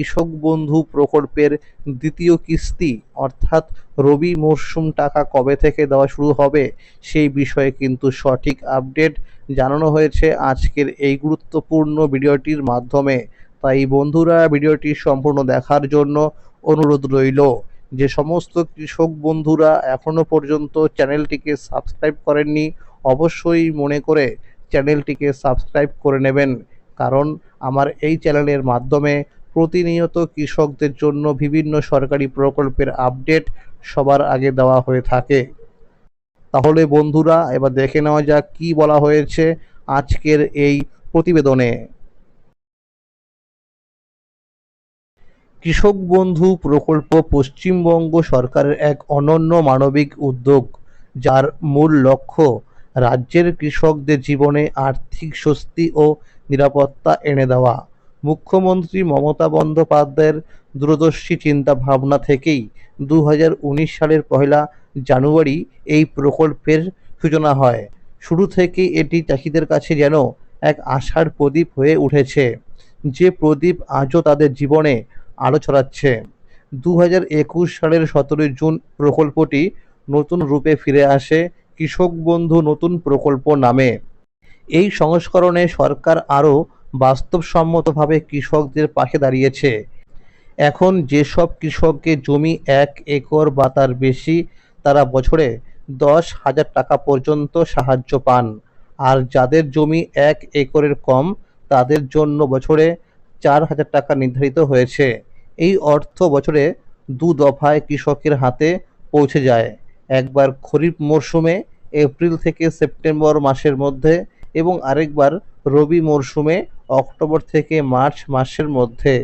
কৃষক বন্ধু প্রকল্পের দ্বিতীয় কিস্তি, অর্থাৎ রবি মরশুম টাকা কবে থেকে দেওয়া শুরু হবে, সেই বিষয়ে কিন্তু সঠিক আপডেট জানানো হয়েছে আজকের এই গুরুত্বপূর্ণ ভিডিওটির মাধ্যমে। তাই বন্ধুরা, ভিডিওটি সম্পূর্ণ দেখার জন্য অনুরোধ রইল। যে সমস্ত কৃষক বন্ধুরা এখনও পর্যন্ত চ্যানেলটিকে সাবস্ক্রাইব করেননি, অবশ্যই মনে করে চ্যানেলটিকে সাবস্ক্রাইব করে নেবেন। কারণ আমার এই চ্যানেলের মাধ্যমে প্রতিনিয়ত কৃষকদের জন্য বিভিন্ন সরকারি প্রকল্পের আপডেট সবার আগে দেওয়া হয়ে থাকে। তাহলে বন্ধুরা, এবার দেখে নেওয়া যাক কী বলা হয়েছে আজকের এই প্রতিবেদনে। কৃষক বন্ধু প্রকল্প পশ্চিমবঙ্গ সরকারের এক অনন্য মানবিক উদ্যোগ, যার মূল লক্ষ্য রাজ্যের কৃষকদের জীবনে আর্থিক স্বস্তি ও নিরাপত্তা এনে দেওয়া। মুখ্যমন্ত্রী মমতা বন্দ্যোপাধ্যায়ের দূরদর্শী চিন্তা ভাবনা থেকেই দু হাজার উনিশ সালের পয়লা জানুয়ারি এই প্রকল্পের সূচনা হয়। শুরু থেকেই এটি চাষিদের কাছে যেন এক আশার প্রদীপ হয়ে উঠেছে। যে প্রদীপ আজও তাদের জীবনে আলো ছড়াচ্ছে। দু হাজার একুশ সালের সতেরোই জুন প্রকল্পটি নতুন রূপে ফিরে আসে কৃষক বন্ধু নতুন প্রকল্প নামে। এই সংস্করণে সরকার আরও বাস্তবসম্মতভাবে কৃষকদের পাশে দাঁড়িয়েছে। এখন যেসব কৃষককে জমি এক একর বা তার বেশি, তারা বছরে দশ হাজার টাকা পর্যন্ত সাহায্য পান। আর যাদের জমি এক একরের কম, তাদের জন্য বছরে চার হাজার টাকা নির্ধারিত হয়েছে। এই অর্থ বছরে দু দফায় কৃষকের হাতে পৌঁছে যায়। একবার খরিফ মরশুমে, এপ্রিল থেকে সেপ্টেম্বর মাসের মধ্যে, এবং আরেকবার রবি মরশুমে অক্টোবর থেকে মার্চ মাসের মধ্যে।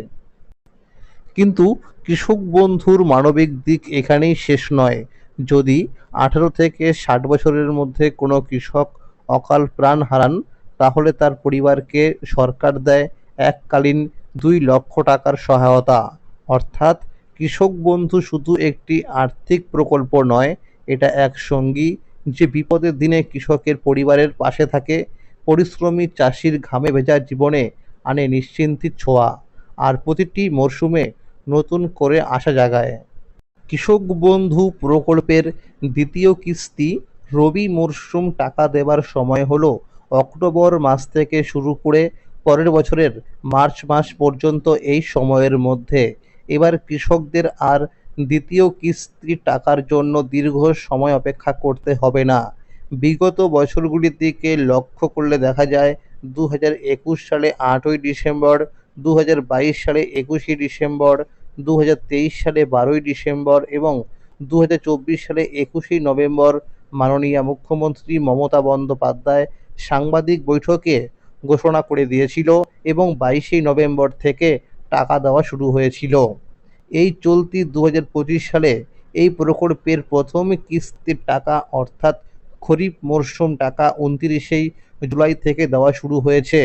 কিন্তু কৃষক বন্ধুর মানবিক দিক এখানেই শেষ নয়। যদি আঠারো থেকে ষাট বছরের মধ্যে কোনো কৃষক অকাল প্রাণ হারান, তাহলে তার পরিবারকে সরকার দেয় এককালীন দুই লক্ষ টাকার সহায়তা। অর্থাৎ কৃষক বন্ধু শুধু একটি আর্থিক প্রকল্প নয়, এটা এক সঙ্গী যে বিপদের দিনে কৃষকের পরিবারের পাশে থাকে পরিশ্রমী চাষির ঘামে ভেজা জীবনে আনে নিশ্চিন্তির ছোঁয়া আর প্রতিটি মরশুমে নতুন করে আশা জাগায়। কৃষক বন্ধু প্রকল্পের দ্বিতীয় কিস্তি রবি মরশুম টাকা দেবার সময় হলো অক্টোবর মাস থেকে শুরু করে পরের বছরের মার্চ মাস পর্যন্ত এই সময়ের মধ্যে। এবার কৃষকদের আর দ্বিতীয় কিস্তি টাকার জন্য দীর্ঘ সময় অপেক্ষা করতে হবে না। বিগত বছরগুলির দিকে লক্ষ্য করলে দেখা যায় দু হাজার একুশ সালে আটই ডিসেম্বর দু হাজার বাইশ সালে একুশে ডিসেম্বর দু হাজার তেইশ সালে বারোই ডিসেম্বর এবং দু হাজার চব্বিশ সালে একুশে নভেম্বর মাননীয় মুখ্যমন্ত্রী মমতা বন্দ্যোপাধ্যায় সাংবাদিক বৈঠকে ঘোষণা করে দিয়েছিল এবং বাইশে নভেম্বর থেকে টাকা দেওয়া শুরু হয়েছিল। এই চলতি দু হাজার পঁচিশ সালে এই প্রকল্পের প্রথম কিস্তির টাকা অর্থাৎ খরিফ মরশুম টাকা উনতিরিশেই জুলাই থেকে দেওয়া শুরু হয়েছে।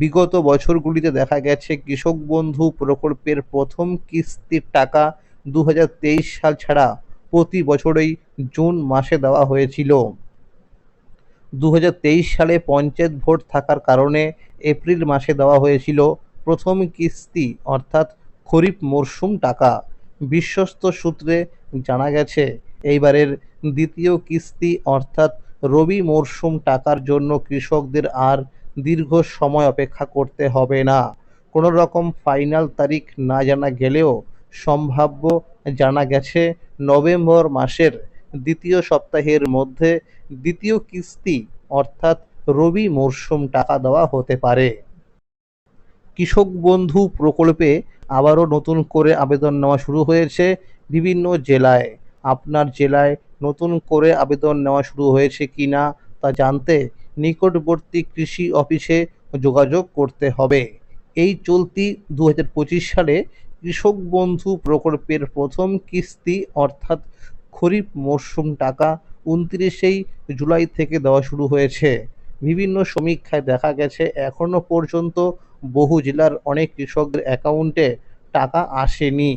বিগত বছরগুলিতে দেখা গেছে কৃষক বন্ধু প্রকল্পের প্রথম কিস্তির টাকা দু হাজার তেইশ সাল ছাড়া প্রতি বছরেই জুন মাসে দেওয়া হয়েছিল। দু হাজার তেইশ সালে পঞ্চায়েত ভোট থাকার কারণে এপ্রিল মাসে দেওয়া হয়েছিল প্রথম কিস্তি, অর্থাৎ খরিফ মরশুম টাকা। বিশ্বস্ত সূত্রে জানা গেছে এইবারের দ্বিতীয় কিস্তি অর্থাৎ রবি মরশুম টাকার জন্য কৃষকদের আর দীর্ঘ সময় অপেক্ষা করতে হবে না। কোনো রকম ফাইনাল তারিখ না জানা গেলেও সম্ভাব্য জানা গেছে, নভেম্বর মাসের দ্বিতীয় সপ্তাহের মধ্যে দ্বিতীয় কিস্তি অর্থাৎ রবি মরশুম টাকা দেওয়া হতে পারে। কৃষক বন্ধু প্রকল্পে আবারও নতুন করে আবেদন নেওয়া শুরু হয়েছে বিভিন্ন জেলায়। আপনার জেলায় নতুন করে আবেদন নেওয়া শুরু হয়েছে কি না তা জানতে নিকটবর্তী কৃষি অফিসে যোগাযোগ করতে হবে। এই চলতি দু হাজার পঁচিশ সালে কৃষক বন্ধু প্রকল্পের প্রথম কিস্তি অর্থাৎ খরিফ মরশুম টাকা উনত্রিশেই জুলাই থেকে দেওয়া শুরু হয়েছে। বিভিন্ন সমীক্ষায় দেখা গেছে এখনও পর্যন্ত বহু জেলার অনেক কৃষকদের অ্যাকাউন্টে টাকা আসেনি।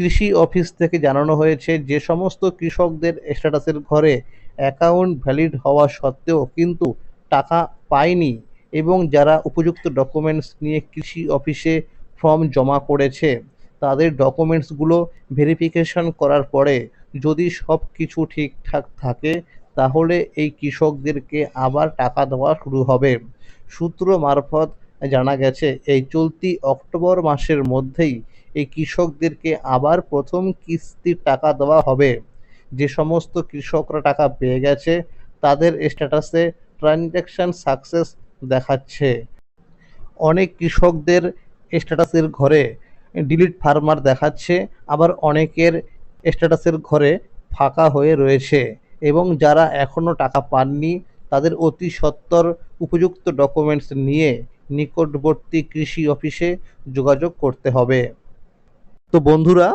কৃষি অফিস থেকে জানানো হয়েছে যে সমস্ত কৃষকদের স্ট্যাটাসের ঘরে অ্যাকাউন্ট ভ্যালিড হওয়া সত্ত্বেও কিন্তু টাকা পায়নি এবং যারা উপযুক্ত ডকুমেন্টস নিয়ে কৃষি অফিসে ফর্ম জমা করেছে, তাদের ডকুমেন্টসগুলো ভেরিফিকেশন করার পরে যদি সব কিছু ঠিকঠাক থাকে, তাহলে এই কৃষকদেরকে আবার টাকা দেওয়া শুরু হবে। সূত্র মারফত জানা গেছে, এই চলতি অক্টোবর মাসের মধ্যেই এই কৃষকদেরকে আবার প্রথম কিস্তির টাকা দেওয়া হবে। যে সমস্ত কৃষকরা টাকা পেয়ে গেছে, তাদের স্ট্যাটাসে ট্রানজ্যাকশান সাকসেস দেখাচ্ছে। অনেক কৃষকদের স্ট্যাটাসের ঘরে ডিলিট ফার্মার দেখাচ্ছে, আবার অনেকের স্ট্যাটাসের ঘরে ফাঁকা হয়ে রয়েছে এবং যারা এখনও টাকা পাননি, তাদের অতি সত্বর উপযুক্ত ডকুমেন্টস নিয়ে নিকটবর্তী কৃষি অফিসে যোগাযোগ করতে হবে। তো বন্ধুরা,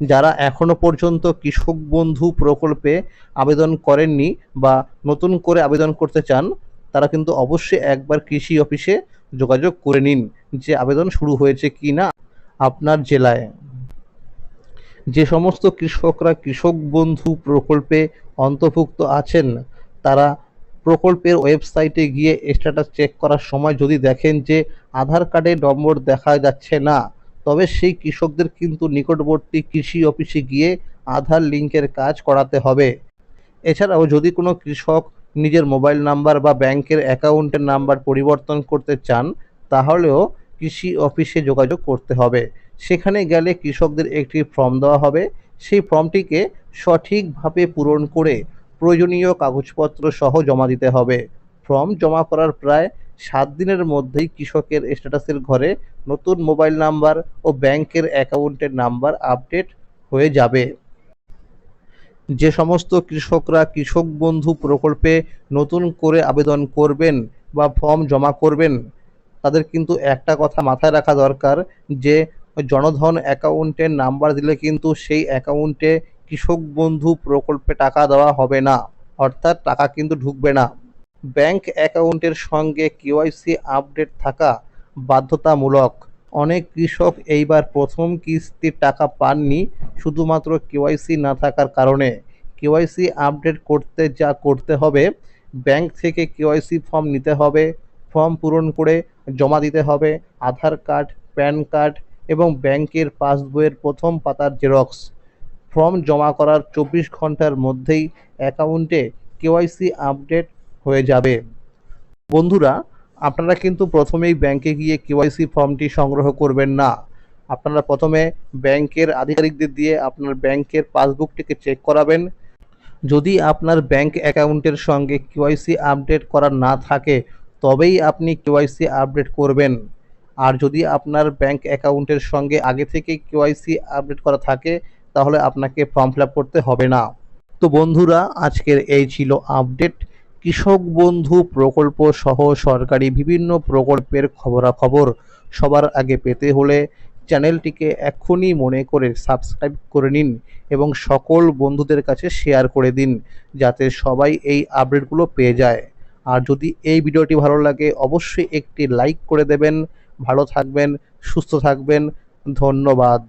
যারা এখনও পর্যন্ত কৃষক বন্ধু প্রকল্পে আবেদন করেননি বা নতুন করে আবেদন করতে চান, তারা কিন্তু অবশ্যই একবার কৃষি অফিসে যোগাযোগ করে নিন যে আবেদন শুরু হয়েছে কি না আপনার জেলায়। যে সমস্ত কৃষকরা কৃষক বন্ধু প্রকল্পে অন্তর্ভুক্ত আছেন, তারা প্রকল্পের ওয়েবসাইটে গিয়ে স্ট্যাটাস চেক করার সময় যদি দেখেন যে আধার কার্ডে নম্বর দেখা যাচ্ছে না তবে সেই কৃষকদের কিন্তু নিকটবর্তী কৃষি অফিসে গিয়ে আধার লিঙ্কের কাজ করাতে হবে। এছাড়াও যদি কোনো কৃষক নিজের মোবাইল নাম্বার বা ব্যাংকের অ্যাকাউন্টের নাম্বার পরিবর্তন করতে চান, তাহলেও কৃষি অফিসে যোগাযোগ করতে হবে। সেখানে গেলে কৃষকদের একটি ফর্ম দেওয়া হবে। সেই ফর্মটিকে সঠিকভাবে পূরণ করে প্রয়োজনীয় কাগজপত্র সহ জমা দিতে হবে। ফর্ম জমা করার প্রায় সাত দিনের মধ্যেই কৃষকের স্ট্যাটাসের ঘরে নতুন মোবাইল নাম্বার ও ব্যাংকের অ্যাকাউন্টের নাম্বার আপডেট হয়ে যাবে। যে সমস্ত কৃষকরা কৃষক বন্ধু প্রকল্পে নতুন করে আবেদন করবেন বা ফর্ম জমা করবেন, তাদের কিন্তু একটা কথা মাথায় রাখা দরকার যে জনধন অ্যাকাউন্টের নাম্বার দিলে কিন্তু সেই অ্যাকাউন্টে কৃষক বন্ধু প্রকল্পে টাকা দেওয়া হবে না, অর্থাৎ টাকা কিন্তু ঢুকবে না। ব্যাংক অ্যাকাউন্টের সঙ্গে কেওয়াইসি আপডেট থাকা বাধ্যতামূলক। অনেক কৃষক এইবার প্রথম কিস্তির টাকা পাননি, শুধুমাত্র কেওয়াইসি না থাকার কারণে। কেওয়াইসি আপডেট করতে যা করতে হবে, ব্যাংক থেকে কেওয়াইসি ফর্ম নিতে হবে, ফর্ম পূরণ করে জমা দিতে হবে, আধার কার্ড, প্যান কার্ড এবং ব্যাংকের পাসবইয়ের প্রথম পাতার জেরক্স। ফর্ম জমা করার চব্বিশ ঘণ্টার মধ্যেই অ্যাকাউন্টে কেওয়াইসি আপডেট হয়ে যাবে। বন্ধুরা, আপনারা কিন্তু প্রথমেই ব্যাংকে গিয়ে কেওয়াইসি ফর্মটি সংগ্রহ করবেন না। আপনারা প্রথমে ব্যাংকের আধিকারিকদের দিয়ে আপনার ব্যাংকের পাসবুকটিকে চেক করাবেন। যদি আপনার ব্যাংক অ্যাকাউন্টের সঙ্গে কেওয়াইসি আপডেট করা না থাকে, তবেই আপনি কেওয়াইসি আপডেট করবেন। আর যদি আপনার ব্যাংক অ্যাকাউন্টের সঙ্গে আগে থেকে কেওয়াইসি আপডেট করা থাকে, তাহলে আপনাকে ফর্ম ফিল করতে হবে না। তো বন্ধুরা, আজকের এই ছিল আপডেট কৃষক বন্ধু প্রকল্প সহ সরকারি বিভিন্ন প্রকল্পের খবরাখবর সবার আগে পেতে হলে চ্যানেলটিকে এখনই মনে করে সাবস্ক্রাইব করে নিন এবং সকল বন্ধুদের কাছে শেয়ার করে দিন, যাতে সবাই এই আপডেটগুলো পেয়ে যায়। আর যদি এই ভিডিওটি ভালো লাগে, অবশ্যই একটি লাইক করে দেবেন। ভালো থাকবেন, সুস্থ থাকবেন। ধন্যবাদ।